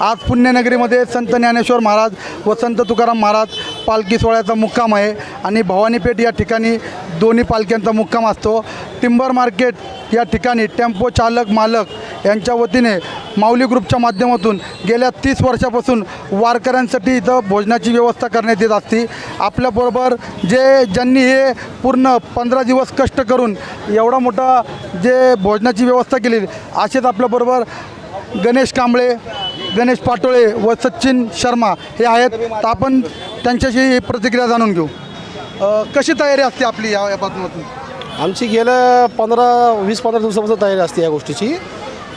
आज पुण्यनगरीमध्ये संत ज्ञानेश्वर महाराज व संत तुकाराम महाराज पालखी सोहळ्याचा मुक्काम आहे. आणि भवानीपेठ या ठिकाणी दोन्ही पालख्यांचा मुक्काम असतो. टिंबर मार्केट या ठिकाणी टेम्पो चालक मालक यांच्या वतीने माऊली ग्रुपच्या माध्यमातून गेल्या तीस वर्षापासून वारकऱ्यांसाठी इथं भोजनाची व्यवस्था करण्यात येत असते. आपल्याबरोबर जे ज्यांनी हे पूर्ण पंधरा दिवस कष्ट करून एवढा मोठा जे भोजनाची व्यवस्था केली असेच आपल्याबरोबर गणेश कांबळे गणेश पाटोळे व सचिन शर्मा हे आहेत. तर आपण त्यांच्याशी प्रतिक्रिया जाणून घेऊ. अ, कशी तयारी असते आपली या या बातमीतून आमची गेल्या पंधरा वीस पंधरा दिवसापासून तयारी असते या गोष्टीची.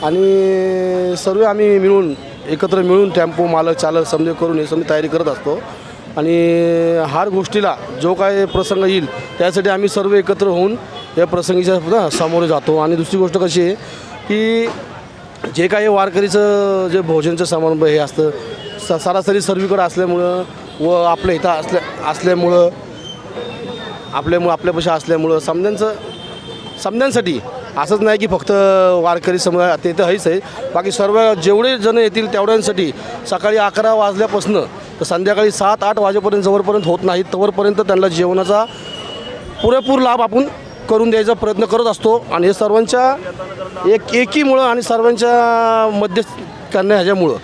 आणि सर्व आम्ही मिळून एकत्र मिळून टेम्पो मालक चालक समजे करून हे समजे तयारी करत असतो. आणि हर गोष्टीला जो काय प्रसंग येईल त्यासाठी आम्ही सर्व एकत्र होऊन या प्रसंगीच्या ना सामोरे जातो. आणि दुसरी गोष्ट कशी आहे की जे काही वारकरीचं जे भोजनचं समारंभ हे असतं स सरासरी सर्वीकडं असल्यामुळं व आपल्या इथं असल्या असल्यामुळं आपल्यामुळं आपल्यापाशी असल्यामुळं समध्यांचं समध्यांसाठी असंच नाही की फक्त वारकरी समुदाय ते तर आहेच आहे. बाकी सर्व जेवढे जण येतील तेवढ्यांसाठी सकाळी अकरा वाजल्यापासून तर संध्याकाळी सात आठ वाजेपर्यंत जवळपर्यंत होत नाही तवरपर्यंत त्यांना जेवणाचा पुरेपूर लाभ आपण करून द्यायचा प्रयत्न करत असतो आणि हे सर्वांच्या एक एकीमुळं आणि सर्वांच्या मध्य करण्या ह्याच्यामुळं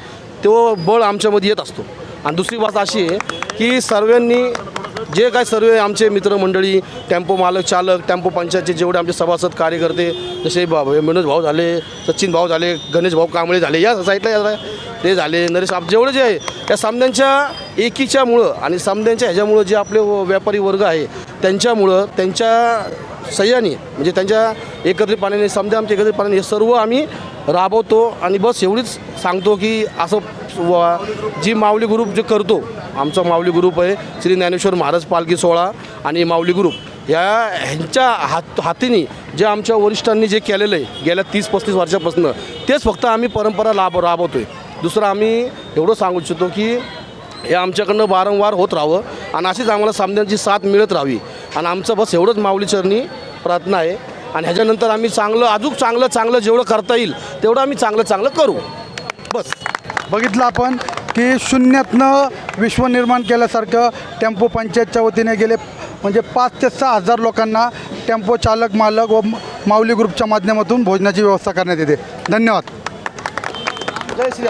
तो बळ आमच्यामध्ये येत असतो. आणि दुसरी बात अशी आहे की सर्वांनी जे काय सर्व आमचे मित्रमंडळी टेम्पो मालक चालक टेम्पो पंचायतचे जेवढे आमचे सभासद कार्यकर्ते जसे बा मनोज भाऊ झाले सचिन भाऊ झाले गणेश भाऊ कांबळे झाले या साईडला या ते झाले. नरेश आप जेवढे जे आहे त्या सामन्यांच्या एकीच्यामुळं आणि सामन्यांच्या ह्याच्यामुळं जे आपले व्यापारी वर्ग आहे त्यांच्यामुळं त्यांच्या सह्याने म्हणजे त्यांच्या एकत्रितपणाने समजा आमच्या एकत्रितपणाने हे सर्व आम्ही राबवतो आणि बस एवढीच सांगतो की असं जी माऊली ग्रुप जे करतो आमचा माऊली ग्रुप आहे श्री ज्ञानेश्वर महाराज पालखी सोहळा आणि माऊली ग्रुप या ह्यांच्या हात हातीने जे आमच्या वरिष्ठांनी जे केलेलं आहे गेल्या तीस पस्तीस वर्षापासून तेच फक्त आम्ही परंपरा लाभ राबवतो आहे दुसरं आम्ही एवढं सांगू इच्छितो की हे आमच्याकडनं वारंवार होत राहावं आणि अशीच आम्हाला सामन्यांची साथ मिळत राहावी. आणि आमचं बस एवढंच माऊली चरणी प्रार्थना आहे. आणि ह्याच्यानंतर आम्ही चांगलं अजून चांगलं चांगलं जेवढं करता येईल तेवढं आम्ही चांगलं चांगलं करू. बस. बघितलं आपण की शून्यातनं विश्व निर्माण केल्यासारखं टेम्पो पंचायतच्या वतीने गेले म्हणजे पाच ते सहा हजार लोकांना टेम्पो चालक मालक व माऊली ग्रुपच्या माध्यमातून भोजनाची व्यवस्था करण्यात येते. धन्यवाद. जय श्री